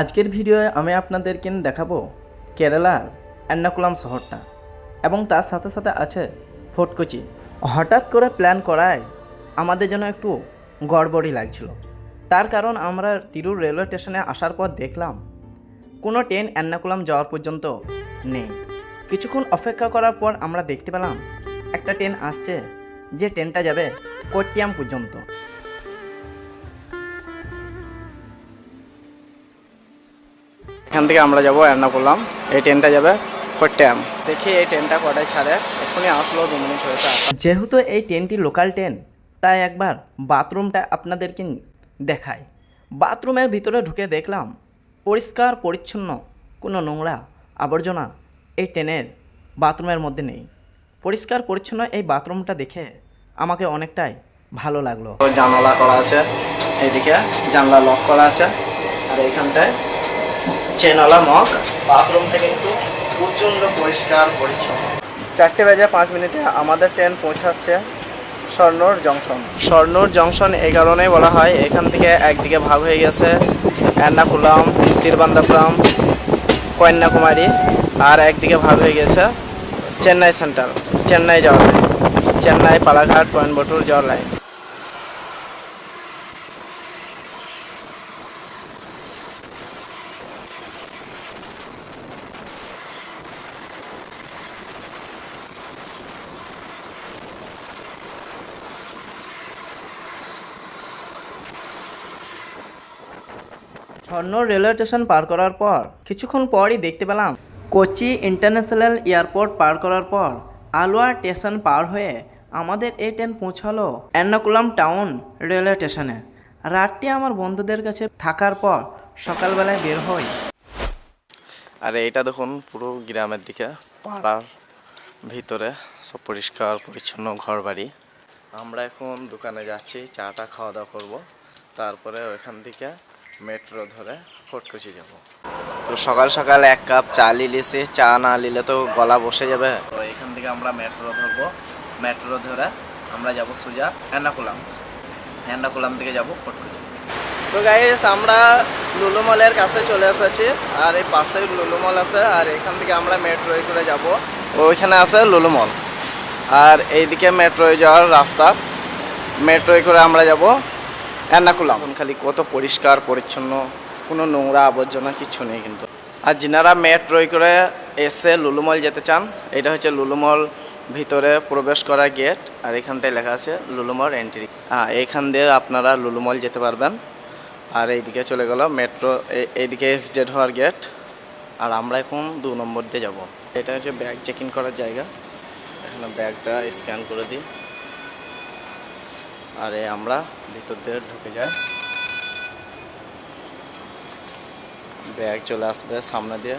আজকের ভিডিওয়ে আমি আপনাদেরকে দেখাবো কেরালার এর্নাকুলাম শহরটা এবং তার সাথে সাথে আছে ফোর্টকোচি হঠাৎ করে প্ল্যান করায় আমাদের জন্য একটু গড়বড়ি লাগছিল। তার কারণ আমরা তিরুর রেলওয়ে স্টেশনে আসার পর দেখলাম, কোনো ট্রেন এর্নাকুলাম যাওয়ার পর্যন্ত নেই। কিছুক্ষণ অপেক্ষা করার পর আমরা দেখতে পেলাম, একটা ট্রেন আসছে, যে ট্রেনটা যাবে কোট্টিয়াম পর্যন্ত। এখান থেকে আমরা যাব এর্নাকুলাম। এই ট্রেনটা যাবে কোট্টিয়াম দেখি এই ট্রেনটা কটায় ছাড়ে। এখনই আসলো দু মিনিট হয়েছে। যেহেতু এই ট্রেনটি লোকাল ট্রেন তাই একবার বাথরুমটা আপনাদেরকে দেখাই। বাথরুমের ভিতরে ঢুকে দেখলাম পরিষ্কার, পরিচ্ছন্ন কোনো নোংরা আবর্জনা এই ট্রেনের বাথরুমের মধ্যে নেই। পরিষ্কার, পরিচ্ছন্ন এই বাথরুমটা দেখে আমাকে অনেকটাই ভালো লাগল। জানালা করা আছে, এইদিকে জানলা লক করা আছে, আর এইখানটায় চেনওয়ালা মগ। বাথরুমটা কিন্তু প্রচণ্ড পরিষ্কার পরিচ্ছন্ন। চারটে বেজে পাঁচ মিনিটে আমাদের ট্রেন পৌঁছাচ্ছে স্বর্ণর জংশন। স্বর্ণর জংশন এই কারণেই বলা হয় এখান থেকে একদিকে ভাগ হয়ে গেছে এর্নাকুলাম তিরবান্দাপুরম কন্যাকুমারী আর একদিকে ভাগ হয়ে গেছে চেন্নাই সেন্ট্রাল চেন্নাই যাওয়ার লাইন চেন্নাই পালাঘাট কোয়েম্বাটুর যাওয়ার লাইন স্বর্ণ রেলওয়ে স্টেশন পার করার পর, কিছুক্ষণ পরই দেখতে পেলাম কোচি ইন্টারন্যাশনাল এয়ারপোর্ট পার করার পর, আলোয়া স্টেশন পার হয়ে আমাদের এই ট্রেন পৌঁছালো এর্নাকুলাম টাউন রেলওয়ে স্টেশনে। রাতটি আমার বন্ধুদের কাছে থাকার পর সকালবেলায় বের হই। আর এটা দেখুন, পুরো গ্রামের দিকে, পাড়ার ভিতরে, সব পরিষ্কার, পরিচ্ছন্ন ঘর বাড়ি আমরা এখন দোকানে যাচ্ছি, চাটা খাওয়া দাওয়া করব। তারপরে ওইখান থেকে মেট্রো ধরে ফটকুচি যাব। তো সকাল সকাল এক কাপ চা লিলেছি চা না নিলে তো গলা বসে যাবে। তো এখান থেকে আমরা মেট্রো ধরবো। মেট্রো ধরে আমরা যাব সোজা এর্নাকুলাম। এর্নাকুলাম থেকে যাব ফটকুচি। তো গাইস আমরা লুলু মলের কাছে চলে এসেছি আর এই পাশে লুলু মল আছে আর এখান থেকে আমরা মেট্রোয় করে যাব। ওইখানে আছে লুলু মল। আর এইদিকে মেট্রোয় যাওয়ার রাস্তা। মেট্রোয় করে আমরা যাব এর্নাকুলাম এখন খালি কত পরিষ্কার, পরিচ্ছন্ন, কোনো নোংরা আবর্জনা কিচ্ছু নেই কিন্তু। আর যিনারা মেট্রোয় করে এসে লুলুমল যেতে চান, এটা হচ্ছে লুলুমল ভিতরে প্রবেশ করা গেট, আর এখানটায় লেখা আছে লুলুমল এন্ট্রি। হ্যাঁ এইখান দিয়ে আপনারা লুলুমল যেতে পারবেন। আর এইদিকে চলে গেল মেট্রো এইদিকে এক্সজেড হওয়ার গেট। আর আমরা এখন দু নম্বর দিয়ে যাব। এটা হচ্ছে ব্যাগ চেক ইন করার জায়গা। এখানে ব্যাগটা স্ক্যান করে দিই। আর আমরা ভিতর দিয়ে ঢুকে যাই। ব্যাগ চলে আসবে সামনে দিয়ে।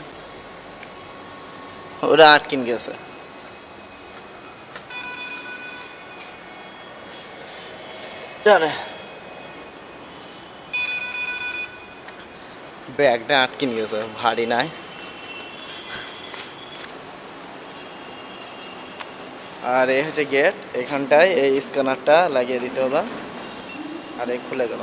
ওরা আটকিন গেছে। ব্যাগটা আটকিন গেছে, ভারী নাই। আর এই হচ্ছে গেট, এখানটায় এই স্ক্যানারটা লাগিয়ে দিতে হবে আর এই খুলে গেল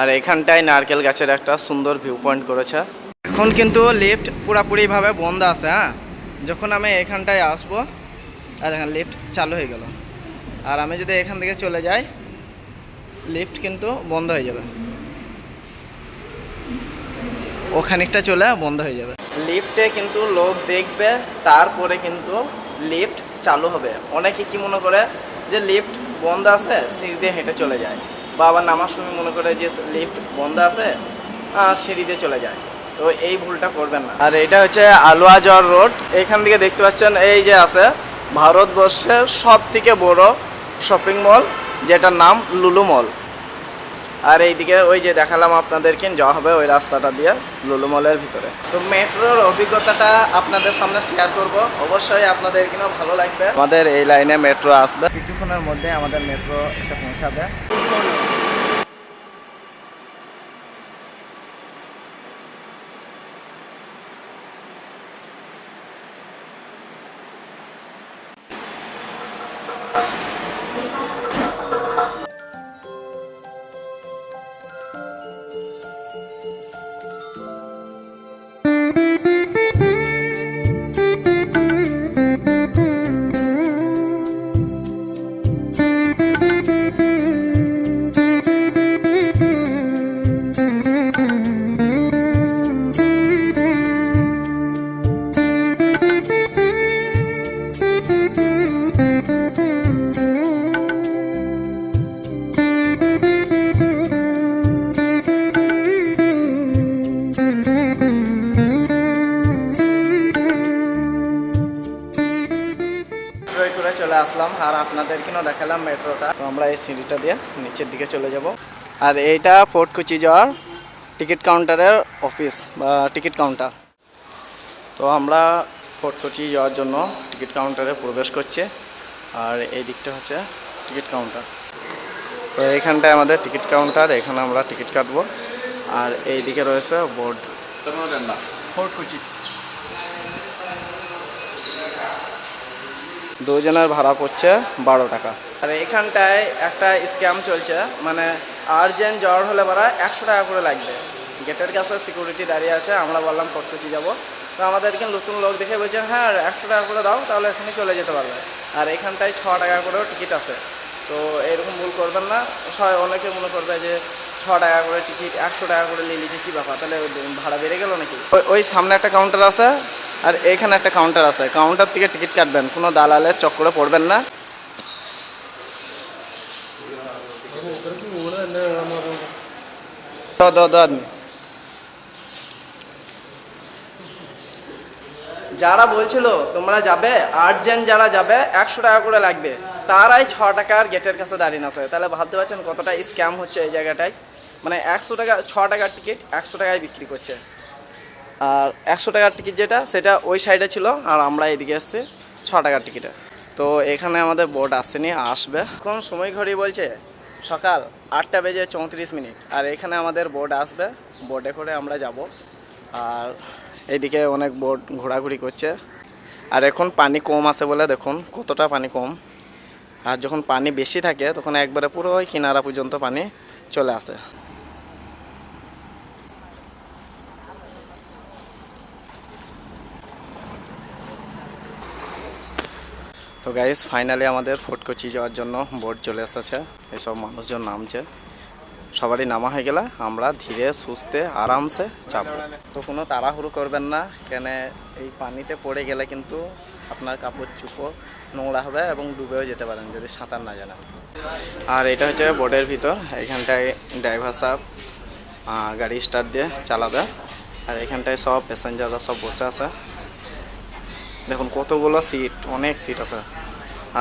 আর এখানটায় নারকেল গাছের একটা সুন্দর ভিউ পয়েন্ট করেছে। এখন কিন্তু লিফট পুরাপুরিভাবে বন্ধ আছে হ্যাঁ? যখন আমি এখানটায় আসব, আর দেখেন লিফট চালু হয়ে গেল। আর আমি যদি এখান থেকে চলে যাই লিফট কিন্তু বন্ধ হয়ে যাবে। ওখানিকটা চলে বন্ধ হয়ে যাবে। লিফটে কিন্তু লোক দেখবে, তারপরে কিন্তু লিফট চালু হবে। অনেকে কি মনে করে যে লিফট বন্ধ আছে, সিঁড়ি দিয়ে হেঁটে চলে যায়? বা আবার নামার সময় মনে করে যে লিফট বন্ধ আছে সিঁড়ি দিয়ে চলে যায়। তো এই ভুলটা করবেন না। আর এটা হচ্ছে আলোয়াজর রোড। এখান থেকে দেখতে পাচ্ছেন, এই যে আছে ভারতবর্ষের সব থেকে বড় শপিং মল যেটার নাম লুলু মল আর এইদিকে ওই যে দেখালাম আপনাদেরকে যাওয়া হবে ওই রাস্তাটা দিয়ে লুলু মলের ভিতরে। তো মেট্রোর অভিজ্ঞতাটা আপনাদের সামনে শেয়ার করব। অবশ্যই আপনাদের কিনা ভালো লাগবে। আমাদের এই লাইনে মেট্রো আসবে। কিছুক্ষণের মধ্যে আমাদের মেট্রো এসে পৌঁছাবে। এতক্ষণ দেখালাম মেট্রোটা। তো আমরা এই সিঁড়িটা দিয়ে নিচের দিকে চলে যাব। আর এইটা ফোর্ট কুচি যাওয়ার টিকিট কাউন্টারের অফিস বা টিকিট কাউন্টার। তো আমরা ফোর্ট কুচি যাওয়ার জন্য টিকিট কাউন্টারে প্রবেশ করছে। আর এই দিকটা হচ্ছে টিকিট কাউন্টার। তো এইখানটায় আমাদের টিকিট কাউন্টার, এখানে আমরা টিকিট কাটবো। আর এই দিকে রয়েছে বোর্ড। ফোর্ট দুজনের ভাড়া পড়ছে বারো টাকা। আর এখানটায় একটা স্ক্যাম চলছে মানে আর্জেন্ট জ্বর হলে বারা একশো টাকা করে লাগবে। গেটের কাছে সিকিউরিটি দাঁড়িয়ে আছে আমরা বললাম কটকুচি যাব। তো আমাদেরকে নতুন লোক দেখে বলছে হ্যাঁ একশো টাকা করে দাও তাহলে এখানে চলে যেতে পারবে। আর এখানটায় ছ টাকা করেও টিকিট আছে। তো এরকম ভুল করবেন না। সবাই অনেকে মনে করবে যে ছ টাকা করে টিকিট একশো টাকা করে নিয়ে নিচ্ছে কী ব্যাপার? তাহলে ভাড়া বেড়ে গেল নাকি? ওই সামনে একটা কাউন্টার আছে। আর এখানে একটা কাউন্টার আছে। কাউন্টার থেকে টিকিট কাটবেন। কোনো দালালের চক্করে পড়বেন না। যারা বলছিল তোমরা যাবে, আর্জেন্ট যারা যাবে, একশো টাকা করে লাগবে, তারাই ছ টাকার গেটের কাছে দাঁড়িয়ে আছে। তাহলে ভাবতে পারছেন কতটা স্ক্যাম হচ্ছে এই জায়গাটায়? মানে একশো টাকা, ছ টাকার টিকিট একশো টাকায় বিক্রি করছে। আর একশো টাকার টিকিট যেটা, সেটা ওই সাইডে ছিল, আর আমরা এদিকে এসেছি ছ টাকার টিকিটে তো এখানে আমাদের বোর্ড আসেনি, আসবে। কোন সময় ঘড়ি বলছে, সকাল আটটা বেজে চৌত্রিশ মিনিট। আর এখানে আমাদের বোর্ড আসবে বোর্ডে করে আমরা যাব। আর এইদিকে অনেক বোট ঘোরাঘুরি করছে। আর এখন পানি কম আছে বলে দেখুন, কতটা পানি কম। আর যখন পানি বেশি থাকে, তখন একবারে পুরো ওই কিনারা পর্যন্ত পানি চলে আসে। তো গাইস ফাইনালি আমাদের ফুটকচি যাওয়ার জন্য বোট চলে এসেছে। এসব মানুষজন নামছে। সবারই নামা হয়ে গেলে আমরা ধীরে, সুস্থে, আরামসে চাপবো। তো কোনো তাড়াহুড়ো করবেন না, কেন এই পানিতে পড়ে গেলে কিন্তু আপনার কাপড় চুপড় নোংরা হবে এবং ডুবেও যেতে পারেন যদি সাঁতার না জানেন। আর এটা হচ্ছে বোটের ভিতর, এখানটায় ড্রাইভার সাহেব গাড়ি স্টার্ট দিয়ে চালাবে। আর এখানটায় সব প্যাসেঞ্জাররা সব বসে আছে। দেখুন, কতগুলো সিট অনেক সিট আছে।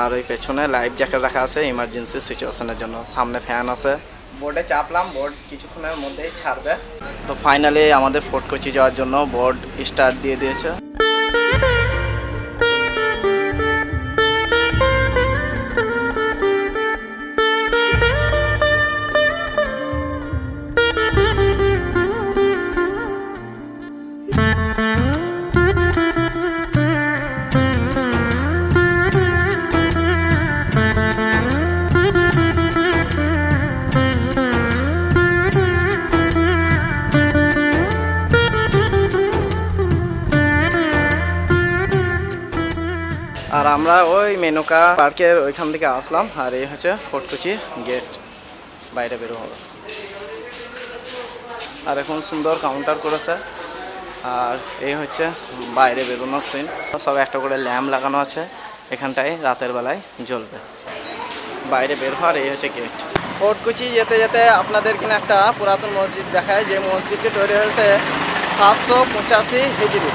আর ওই পেছনে লাইফ জ্যাকেট রাখা আছে ইমার্জেন্সি সিচুয়েশনের জন্য। সামনে ফ্যান আছে। বোর্ডে চাপলাম বোর্ড কিছুক্ষণের মধ্যেই ছাড়বে। তো ফাইনালি আমাদের ফোর্ট কোচি যাওয়ার জন্য বোর্ড স্টার্ট দিয়ে দিয়েছে। আর আমরা ওই মেনকা পার্কের ওইখান থেকে আসলাম, আর এই হচ্ছে ফোর্ট কোচি গেট। বাইরে বেরো হবে। আর এখন সুন্দর কাউন্টার করেছে। আর এই হচ্ছে বাইরে বেরোনোর সিন সব একটা করে ল্যাম্প লাগানো আছে, এখানটায় রাতের বেলায় জ্বলবে। বাইরে বের হওয়ার এই হচ্ছে গেট ফোর্ট কুচি যেতে যেতে আপনাদের কিনা একটা পুরাতন মসজিদ দেখায়, যে মসজিদটি তৈরি হয়েছে সাতশো পঁচাশি হিজড়ি।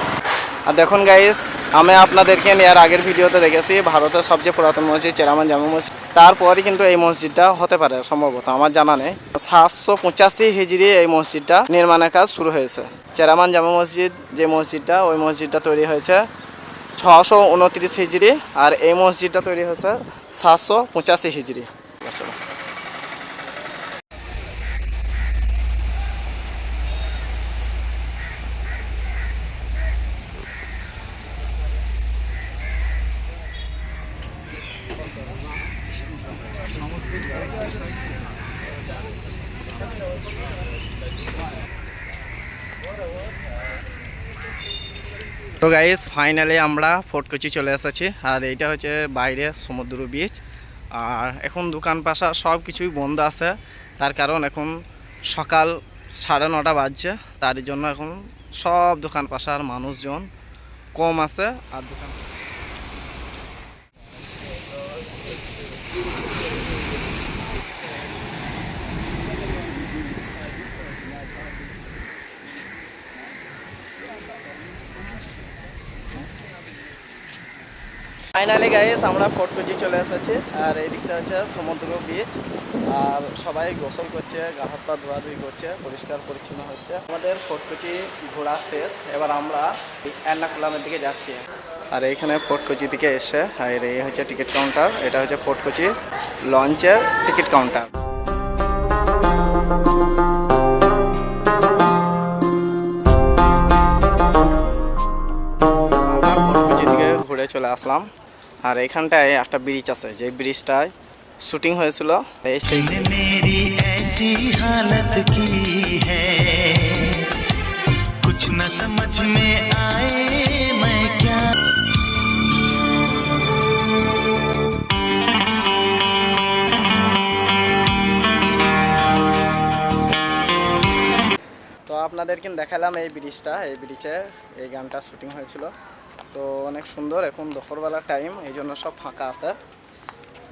আর দেখুন গাইস আমি আপনাদেরকে এর আগের ভিডিওতে দেখেছি, ভারতের সবচেয়ে পুরাতন মসজিদ চেরামান জামা মসজিদ। তারপরই কিন্তু এই মসজিদটা হতে পারে, সম্ভবত, আমার জানা নেই। সাতশো পঁচাশি হিজড়ি এই মসজিদটা নির্মাণের কাজ শুরু হয়েছে। চেরামান জামা মসজিদ যে মসজিদটা, ওই মসজিদটা তৈরি হয়েছে ছশো উনত্রিশ হিজড়ি, আর এই মসজিদটা তৈরি হয়েছে সাতশো পঁচাশি হিজড়ি চলো তো গাইস ফাইনালি আমরা ফোর্ট কোচি চলে এসেছি। আর এইটা হচ্ছে বাইরে সমুদ্র বিচ আর এখন দোকান পাশা সব কিছুই বন্ধ আছে। তার কারণ এখন সকাল সাড়ে নটা বাজছে। তার জন্য এখন সব দোকান পাশার মানুষজন কম আছে। আর দোকান ফাইনালি গাইস আমরা ফোর্ট কোচি চলে এসেছি। আর এই দিকটা হচ্ছে সমুদ্র বিচ আর সবাই গোসল করছে, গা হাত পা ধোয়াধুয়ি করছে, পরিষ্কার পরিচ্ছন্ন হচ্ছে। আমাদের ফোর্ট কোচি ঘোরা শেষ। এবার আমরা এর্নাকুলামের দিকে যাচ্ছি। আর এইখানে ফোর্ট কোচি থেকে এসে, আর এই হচ্ছে টিকিট কাউন্টার এটা হচ্ছে ফোর্ট কোচি লঞ্চের টিকিট কাউন্টার ঘুরে চলে আসলাম। আর এখানটায় একটা ব্রিজ আছে যে ব্রিজটায় শুটিং হয়েছিল এই সেই ने मेरी ऐसी हालत की है कुछ न समझ में आए मैं क्या তো আপনাদেরকে দেখালাম এই ব্রিজটা এই ব্রিজে এই গানটা শুটিং হয়েছিল তো অনেক সুন্দর এখন দুপুরবেলার টাইম এই জন্য সব ফাঁকা আছে।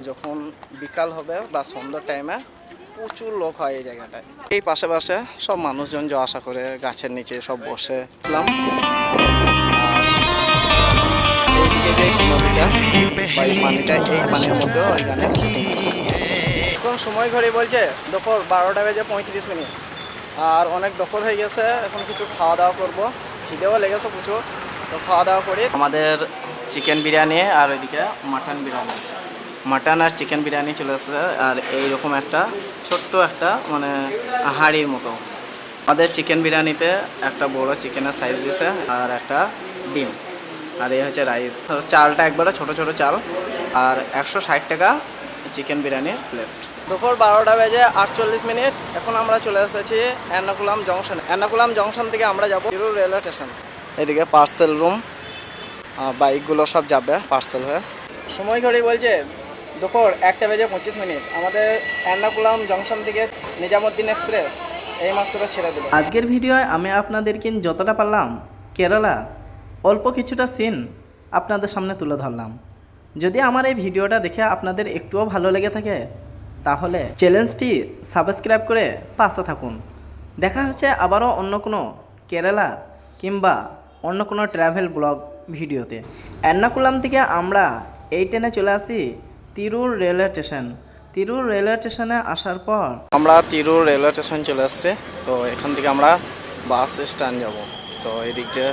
যখন বিকাল হবে বা সন্ধ্যার টাইমে প্রচুর লোক হয় এই জায়গাটায়। এই পাশে পাশে সব মানুষজন যাওয়া আসা করে, গাছের নিচে সব বসেছিলাম যে হয়েছিল এখন সময় ঘড়ি বলছে, দুপুর বারোটা বেজে পঁয়ত্রিশ মিনিট। আর অনেক দুপুর হয়ে গেছে, এখন কিছু খাওয়া দাওয়া করব। খিদেও লেগেছে প্রচুর। তো খাওয়া দাওয়া করি আমাদের চিকেন বিরিয়ানি আর ওইদিকে মাটন বিরিয়ানি। মাটন আর চিকেন বিরিয়ানি চলে আসছে আর এইরকম একটা ছোট্ট একটা মানে হাঁড়ির মতো। আমাদের চিকেন বিরিয়ানিতে একটা বড় চিকেনের সাইজ দিছে আর একটা ডিম। আর এই হচ্ছে রাইস চালটা একবারে ছোট ছোট চাল আর একশো ষাট টাকা চিকেন বিরিয়ানি প্লেট দুপুর বারোটা বেজে আটচল্লিশ মিনিট। এখন আমরা চলে এসেছি এর্নাকুলাম জংশন। এর্নাকুলাম জংশন থেকে আমরা যাব রেলওয়ে স্টেশন। এদিকে পার্সেল রুম বাইকগুলো সব যাবে পার্সেল হয়ে। সময় ঘড়ি বলছে দুপুর একটা বেজে পঁচিশ মিনিট। আমাদের এর্নাকুলাম জংশন থেকে নিজামুদ্দিন এক্সপ্রেস এইমাত্র ছেড়ে দেবে আজকের ভিডিওয় আমি আপনাদেরকে যতটা পারলাম কেরালা অল্প কিছুটা সিন আপনাদের সামনে তুলে ধরলাম। যদি আমার এই ভিডিওটা দেখে আপনাদের একটুও ভালো লেগে থাকে তাহলে চ্যালেঞ্জটি সাবস্ক্রাইব করে পাশে থাকুন। দেখা হচ্ছে আবারও অন্য কোনো কেরালা কিংবা অন্য কোনো ট্রাভেল ব্লগ ভিডিওতে। এর্নাকুলাম থেকে আমরা এই ট্রেনে চলে আসি Tirur railway station Tirur railway স্টেশনে আসার পর আমরা তিরুর রেলওয়ে স্টেশন চলে আসছে। তো এখান থেকে আমরা বাস স্ট্যান্ড যাব। তো এদিক দিয়ে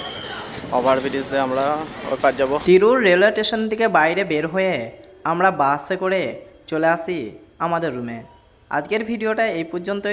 ওভারব্রিজ দিয়ে আমরা ওই পার যাব। তিরুর রেলওয়ে স্টেশন থেকে বাইরে বের হয়ে আমরা বাসে করে চলে আসি আমাদের রুমে আজকের ভিডিওটা এই পর্যন্ত